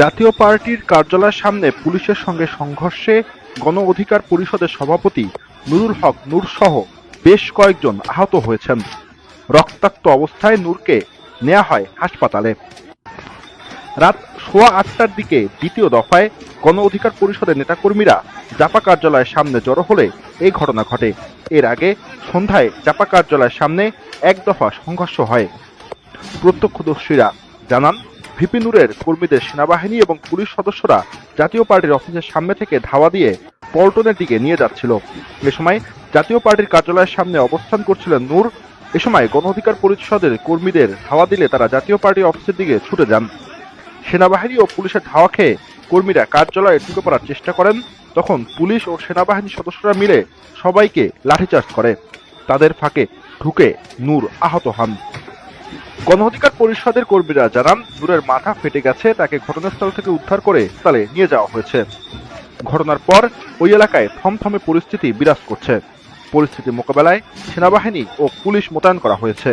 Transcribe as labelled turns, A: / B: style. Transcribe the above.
A: জাতীয় পার্টির কার্যালয়ের সামনে পুলিশের সঙ্গে সংঘর্ষে গণ অধিকার পরিষদের সভাপতি নুরুল হক নূর সহ বেশ কয়েকজন আহত হয়েছেন। রক্তাক্ত অবস্থায় নূরকে নেওয়া হয় হাসপাতালে। রাত সোয়া আটটার দিকে দ্বিতীয় দফায় গণ অধিকার পরিষদের নেতাকর্মীরা জাপা কার্যালয়ের সামনে জড়ো হলে এই ঘটনা ঘটে। এর আগে সন্ধ্যায় জাপা কার্যালয়ের সামনে এক দফা সংঘর্ষ হয়। প্রত্যক্ষদর্শীরা জানান ভিপি নূরের কর্মীদের সেনাবাহিনী এবং পুলিশ সদস্যরা জাতীয় পার্টির অফিসের সামনে থেকে ধাওয়া দিয়ে পল্টনের দিকে নিয়ে যাচ্ছিল। এ সময় জাতীয় পার্টির কার্যালয়ের সামনে অবস্থান করছিলেন নূর। এ সময় গণ অধিকার পরিষদের কর্মীদের ধাওয়া দিলে তারা জাতীয় পার্টি অফিসের দিকে ছুটে যান। সেনাবাহিনী ও পুলিশের ধাওয়া খেয়ে কর্মীরা কার্যালয়ে ঢুকে পড়ার চেষ্টা করেন। তখন পুলিশ ও সেনাবাহিনীর সদস্যরা মিলে সবাইকে লাঠিচার্জ করে। তাদের ফাঁকে ঢুকে নূর আহত হন। গণ অধিকার পরিষদের কর্মীরা জানান, দূরের মাথা ফেটে গেছে, তাকে ঘটনাস্থল থেকে উদ্ধার করে তালে নিয়ে যাওয়া হয়েছে। ঘটনার পর ওই এলাকায় থমথমে পরিস্থিতি বিরাজ করছে। পরিস্থিতি মোকাবেলায় সেনাবাহিনী ও পুলিশ মোতায়েন করা হয়েছে।